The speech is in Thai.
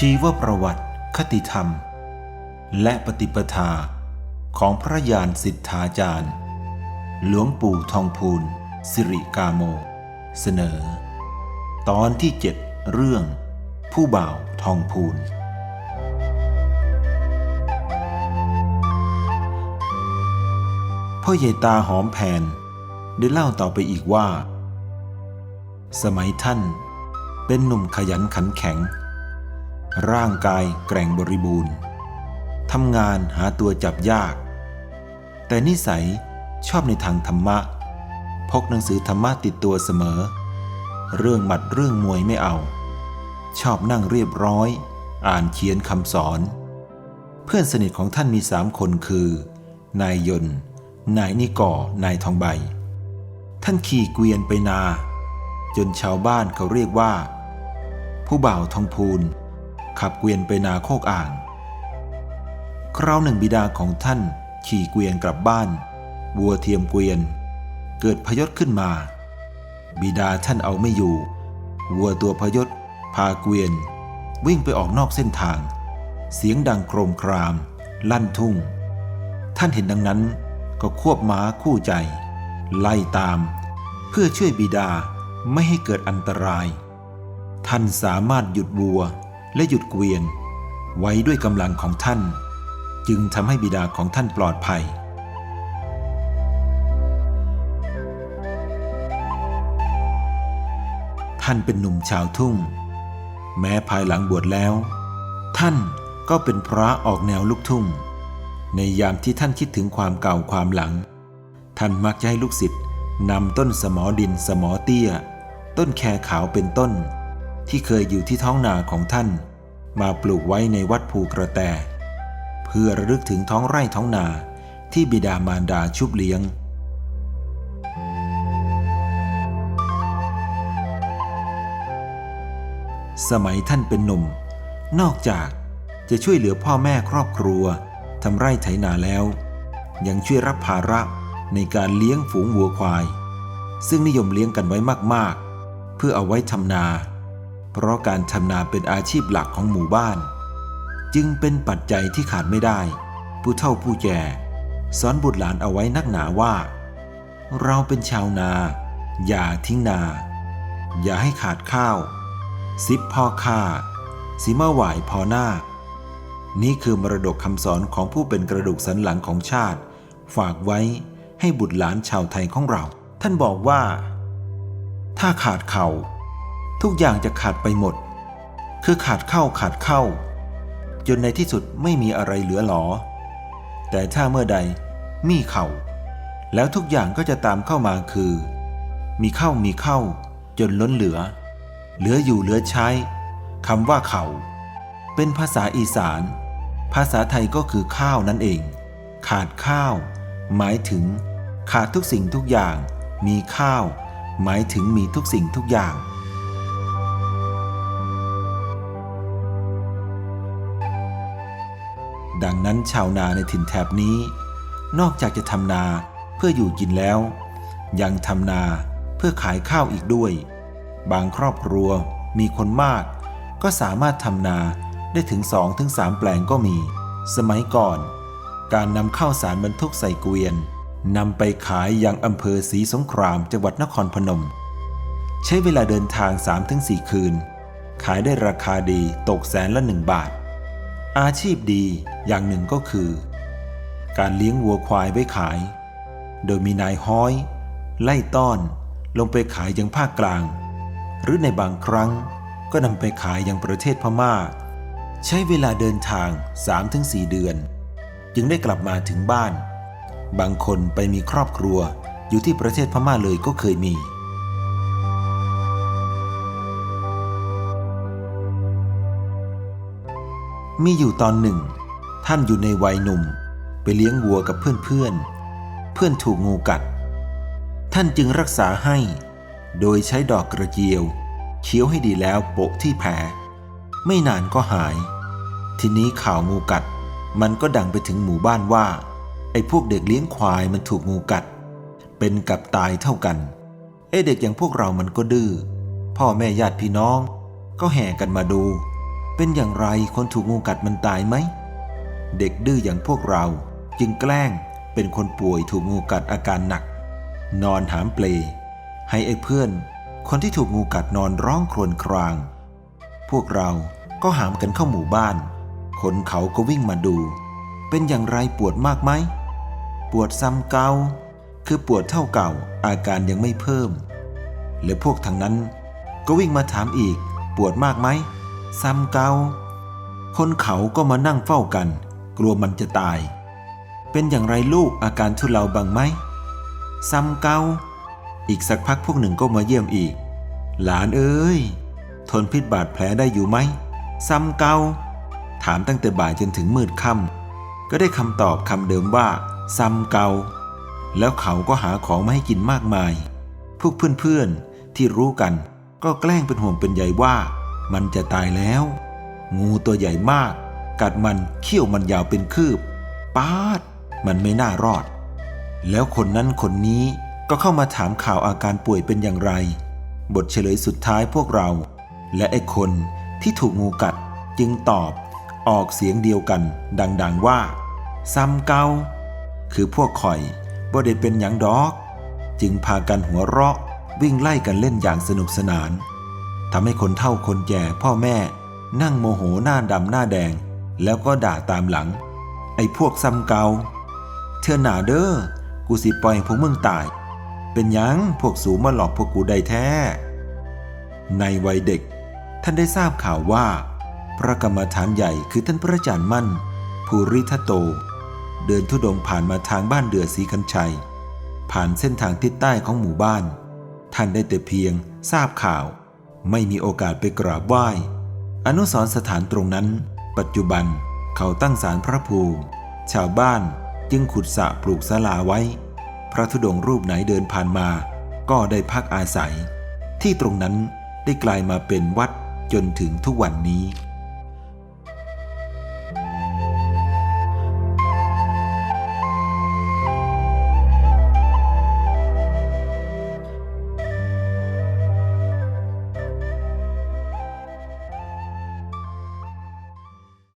ชีวประวัติ คติธรรม และปฏิปทาของพระยานสิทธาจารย์ หลวงปู่ทองพูนสิริกาโม เสนอ ตอนที่เจ็ดเรื่อง ผู้บ่าวทองพูนพ่อใหญ่ตาหอมแผนได้เล่าต่อไปอีกว่า สมัยท่านเป็นหนุ่มขยันขันแข็ง ร่างกายแกร่งบริบูรณ์ทำงานหาตัวจับยาก แต่นิสัยชอบในทางธรรมะ พกหนังสือธรรมะติดตัวเสมอ เรื่องหมัดเรื่องมวยไม่เอา ชอบนั่งเรียบร้อย อ่านเขียนคำสอน เพื่อนสนิทของท่านมีสามคนคือ นายยนต์นายนิก่อนายทองใบ ท่านขี่เกวียนไปนา จนชาวบ้านเขาเรียกว่า ผู้บ่าวทองพูน ขับเกวียนไปนาโคกอ่าง คราวหนึ่งบิดาของท่านขี่เกวียนกลับบ้านวัวเทียมเกวียน เกิดพยศขึ้นมา บิดาท่านเอาไม่อยู่วัวตัวพยศพาเกวียน วิ่งไปออกนอกเส้นทาง เสียงดังโครมคราม ลั่นทุ่ง ท่านเห็นดังนั้นก็ควบม้าคู่ใจ ไล่ตาม เพื่อช่วยบิดาไม่ให้เกิดอันตราย ท่านสามารถหยุดวัว และหยุดเกวียน ไว้ด้วยกำลังของท่าน จึงทำให้บิดาของท่านปลอดภัย ท่านเป็นหนุ่มชาวทุ่ง แม้ภายหลังบวชแล้ว ท่านก็เป็นพระออกแนวลูกทุ่ง ในยามที่ท่านคิดถึงความเก่าความหลัง ท่านมักจะให้ลูกศิษย์นำต้นสมอดินสมอเตี้ย ต้นแคขาวเป็นต้น ที่เคยอยู่ที่ท้องนาของท่าน มาปลูกไว้ในวัดภูกระแต เพื่อระลึกถึงท้องไร่ท้องนาที่บิดามารดาชุบเลี้ยง สมัยท่านเป็นหนุ่ม นอกจากจะช่วยเหลือพ่อแม่ครอบครัวทำไร่ไถนาแล้ว ยังช่วยรับภาระในการเลี้ยงฝูงวัวควาย ซึ่งนิยมเลี้ยงกันไว้มากๆ เพื่อเอาไว้ทำนา เพราะการทำนาเป็นอาชีพหลักของหมู่บ้าน จึงเป็นปัจจัยที่ขาดไม่ได้ ผู้เฒ่าผู้แก่สอนบุตรหลานเอาไว้นักหนาว่า เราเป็นชาวนา อย่าทิ้งนา อย่าให้ขาดข้าว สิบพ่อข้าสีมาหวายพอหน้า นี่คือมรดกคำสอนของผู้เป็นกระดูกสันหลังของชาติ ฝากไว้ให้บุตรหลานชาวไทยของเรา ท่านบอกว่า ถ้าขาดเขา่า ทุกอย่างจะขาดไปหมด คือขาดเข้าขาดเข้า จนในที่สุดไม่มีอะไรเหลือหรอแต่ถ้าเมื่อใดมีเข่า แล้วทุกอย่างก็จะตามเข้ามาคือ มีเข้ามีเข้า จนล้นเหลือ เหลืออยู่เหลือใช้คำว่าเข่า เป็นภาษาอีสาน ภาษาไทยก็คือข้าวนั่นเอง ขาดข้าว หมายถึง ขาดทุกสิ่งทุกอย่าง มีข้าว หมายถึงมีทุกสิ่งทุกอย่าง ดังนั้นชาวนาในถิ่นแถบนี้ นอกจากจะทำนาเพื่ออยู่กินแล้ว ยังทำนาเพื่อขายข้าวอีกด้วย บางครอบครัวมีคนมาก ก็สามารถทำนาได้ถึง2-3ถึงสามแปลงก็มี สมัยก่อน การนำข้าวสารบรรทุกใส่เกวียนนำไปขายยังอำเภอศรีสงครามจังหวัดนครพนม ใช้เวลาเดินทาง 3-4 คืน ขายได้ราคาดีตกแสนละหนึ่งบาท อาชีพดีอย่างหนึ่งก็คือ การเลี้ยงวัวควายไว้ขาย โดยมีนายห้อย ไล่ต้อนลงไปขายยังภาคกลาง หรือในบางครั้งก็นำไปขายยังประเทศพม่า ใช้เวลาเดินทาง 3-4 เดือน จึงได้กลับมาถึงบ้าน บางคนไปมีครอบครัวอยู่ที่ประเทศพม่าเลยก็เคยมี มีอยู่ตอนหนึ่ง ท่านอยู่ในวัยหนุ่ม ไปเลี้ยงวัวกับเพื่อนเพื่อน เพื่อนถูกงูกัด ท่านจึงรักษาให้ โดยใช้ดอกกระเจียวเคี้ยวให้ดีแล้วโปะที่แผลไม่นานก็หาย ทีนี้ข่าวงูกัด มันก็ดังไปถึงหมู่บ้านว่า ไอ้พวกเด็กเลี้ยงควายมันถูกงูกัด เป็นกับตายเท่ากันไอ้เด็กอย่างพวกเรามันก็ดื้อพ่อแม่ญาติพี่น้อง ก็แห่กันมาดู เป็นอย่างไรคนถูกงูกัดมันตายไหม เด็กดื้ออย่างพวกเราจึงแกล้งเป็นคนป่วยถูกงูกัดอาการหนัก นอนหามเปล ให้ไอ้เพื่อน คนที่ถูกงูกัดนอนร้องครวญคราง พวกเราก็หามกันเข้าหมู่บ้าน คนเขาก็วิ่งมาดู เป็นอย่างไรปวดมากไหม ปวดซ้ำเกาคือปวดเท่าเก่าอาการยังไม่เพิ่ม และพวกทางนั้นก็วิ่งมาถามอีกปวดมากไหม ซ้ำเกาคนเขาก็มานั่งเฝ้ากัน กลัวมันจะตาย เป็นอย่างไรลูกอาการทุเลาบ้างไหมซ้ำเกาอีกสักพักพวกหนึ่งก็มาเยี่ยมอีก หลานเอ้ย ทนพิษบาดแผลได้อยู่ไหมซ้ำเกาถามตั้งแต่บ่ายจนถึงมืดค่ำก็ได้คำตอบคำเดิมว่า ซ้ำเกาแล้วเขาก็หาของมาให้กินมากมาย พวกเพื่อนๆที่รู้กันก็แกล้งเป็นห่วงเป็นใยว่า มันจะตายแล้ว งูตัวใหญ่มาก กัดมันเขี้ยวมันยาวเป็นคืบปาด มันไม่น่ารอด แล้วคนนั้นคนนี้ก็เข้ามาถามข่าวอาการป่วยเป็นอย่างไร บทเฉลยสุดท้ายพวกเรา และไอ้คนที่ถูกงูกัดจึงตอบออกเสียงเดียวกัน ดังๆว่าซ้ำเกาคือพวกข่อยบ่ได้เป็นหยังดอก จึงพากันหัวเราะวิ่งไล่กันเล่นอย่างสนุกสนาน ทำให้คนเฒ่าคนแก่พ่อแม่ นั่งโมโหหน้าดำหน้าแดง แล้วก็ด่าตามหลัง ไอ้พวกซ้ำเกาเธอหนาเด้อกูสิปล่อยพวกมึงตาย เป็นยังพวกสูมาหลอกพวกกูได้แท้ ในวัยเด็ก ท่านได้ทราบข่าวว่า พระกรรมฐานใหญ่คือท่านพระอาจารย์มั่น ภูริทัตโต เดินทุดงค์ผ่านมาทางบ้านเดือศรีคันชัย ผ่านเส้นทางทิศใต้ของหมู่บ้าน ท่านได้แต่เพียงทราบข่าว ไม่มีโอกาสไปกราบไหว้ อนุสรสถานตรงนั้น ปัจจุบันเขาตั้งศาลพระภูมิ ชาวบ้านจึงขุดสระปลูกศาลาไว้ พระธุดงรูปไหนเดินผ่านมา ก็ได้พักอาศัย ที่ตรงนั้นได้กลายมาเป็นวัดจนถึงทุกวันนี้